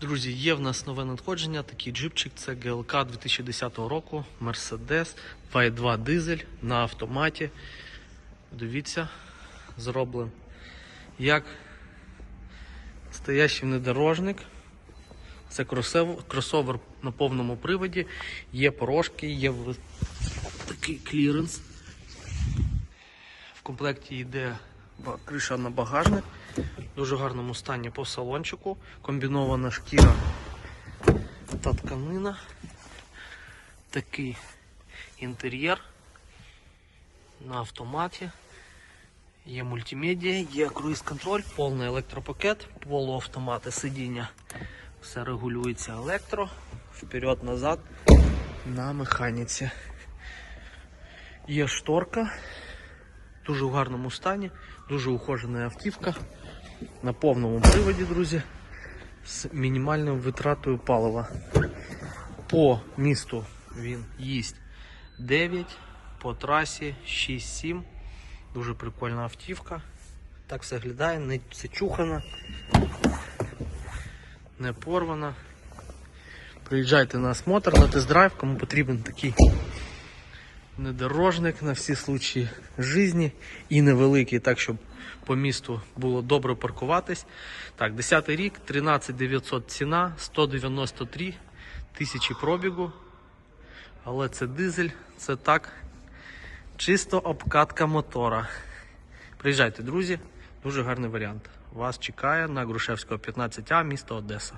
Друзі, є в нас нове надходження, такий джипчик, це GLK 2010 року, Mercedes 2.2 дизель на автоматі. Дивіться, зроблен як настоящий внедорожник. Це кросовер на повному приводі, є порожки, є такий кліренс. В комплекті йде криша на багажник. В дуже гарному стані по салончику. Комбінована шкіра та тканина. Такий інтер'єр на автоматі. Є мультимедіа, є круїз-контроль, повний електропакет, полуавтомати, сидіння. Все регулюється електро, вперед-назад на механіці. Є шторка, дуже в гарному стані, дуже ухожена автівка. На повному приводі, друзі, з мінімальною витратою палива. По місту він їсть 9, по трасі 6-7. Дуже прикольна автівка. Так все глядає, не зачухана, не порвана. Приїжджайте на осмотр, на тест-драйв, кому потрібен такий внедорожник на всі случаї житті і невеликий, так щоб по місту було добре паркуватись. Так, 10 рік, 13 900 ціна, 193 тисячі пробігу. Але це дизель, це так, чисто обкатка мотора. Приїжджайте, друзі, дуже гарний варіант. Вас чекає на Грушевського 15А, місто Одеса.